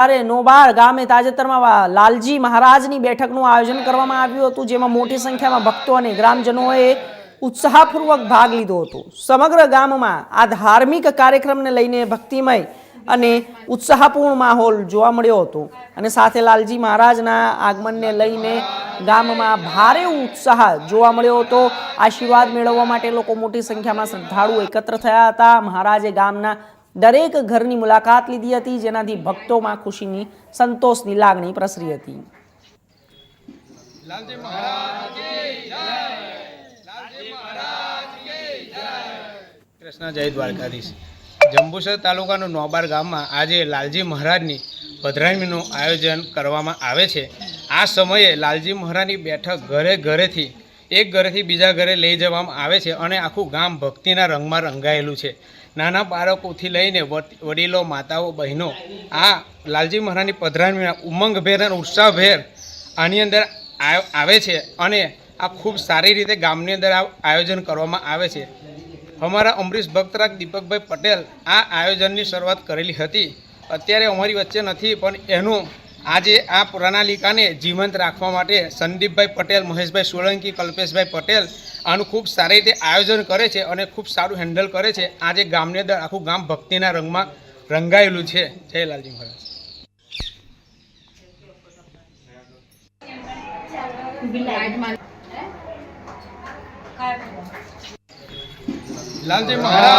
ત્યારે નોબાર ગામે તાજેતરમાં લાલજી મહારાજની બેઠકનું આયોજન કરવામાં આવ્યું હતું, જેમાં મોટી સંખ્યામાં ભક્તો અને ગ્રામજનોએ ઉત્સાહપૂર્વક ભાગ લીધો હતો. સમગ્ર ગામમાં આ ધાર્મિક કાર્યક્રમને લઈને ભક્તિમય અને ઉત્સાહપૂર્ણ માહોલ જોવા મળ્યો હતો. અને સાથે લાલજી મહારાજના આગમનને લઈને ગામમાં ભારે ઉત્સાહ જોવા મળ્યો હતો. આશીર્વાદ મેળવવા માટે લોકો મોટી સંખ્યામાં શ્રદ્ધાળુ એકત્ર થયા હતા. મહારાજે ગામના દરેક ઘરની મુલાકાત લીધી હતી, જેનાથી ભક્તોમાં ખુશીની, સંતોષની લાગણી પ્રસરી હતી. કૃષ્ણ જય દ્વારકાધીશ. જંબુસર તાલુકાનું નોબાર ગામમાં આજે લાલજી મહારાજની પધરામણીનું આયોજન કરવામાં આવે છે. આ સમયે લાલજી મહારાજની બેઠક ઘરે ઘરેથી એક ઘરેથી બીજા ઘરે લઈ જવામાં આવે છે અને આખું ગામ ભક્તિના રંગમાં રંગાયેલું છે. નાના બાળકોથી લઈને વડીલો, માતાઓ, બહેનો, આ લાલજી મહારાજની પધરામીના ઉમંગભેર અને ઉત્સાહભેર આની અંદર આવે છે અને આ ખૂબ સારી રીતે ગામની અંદર આયોજન કરવામાં આવે છે. અમારા અમરીશ ભક્તરાગ દીપકભાઈ પટેલ આ આયોજનની શરૂઆત કરેલી હતી. અત્યારે અમારી વચ્ચે નથી પણ એનું આજે આ પ્રણાલિકાને જીવંત રાખવા માટે સંદીપભાઈ પટેલ મહેશભાઈ સોલંકી કલ્પેશભાઈ પટેલ આનું ખૂબ સારી રીતે આયોજન કરે છે અને ખૂબ સારું હેન્ડલ કરે છે. આજે ગામની અંદર આખું ગામ ભક્તિના રંગમાં રંગાયેલું છે. જય લાલજી મહારાજ. લાલજી મહારાજ.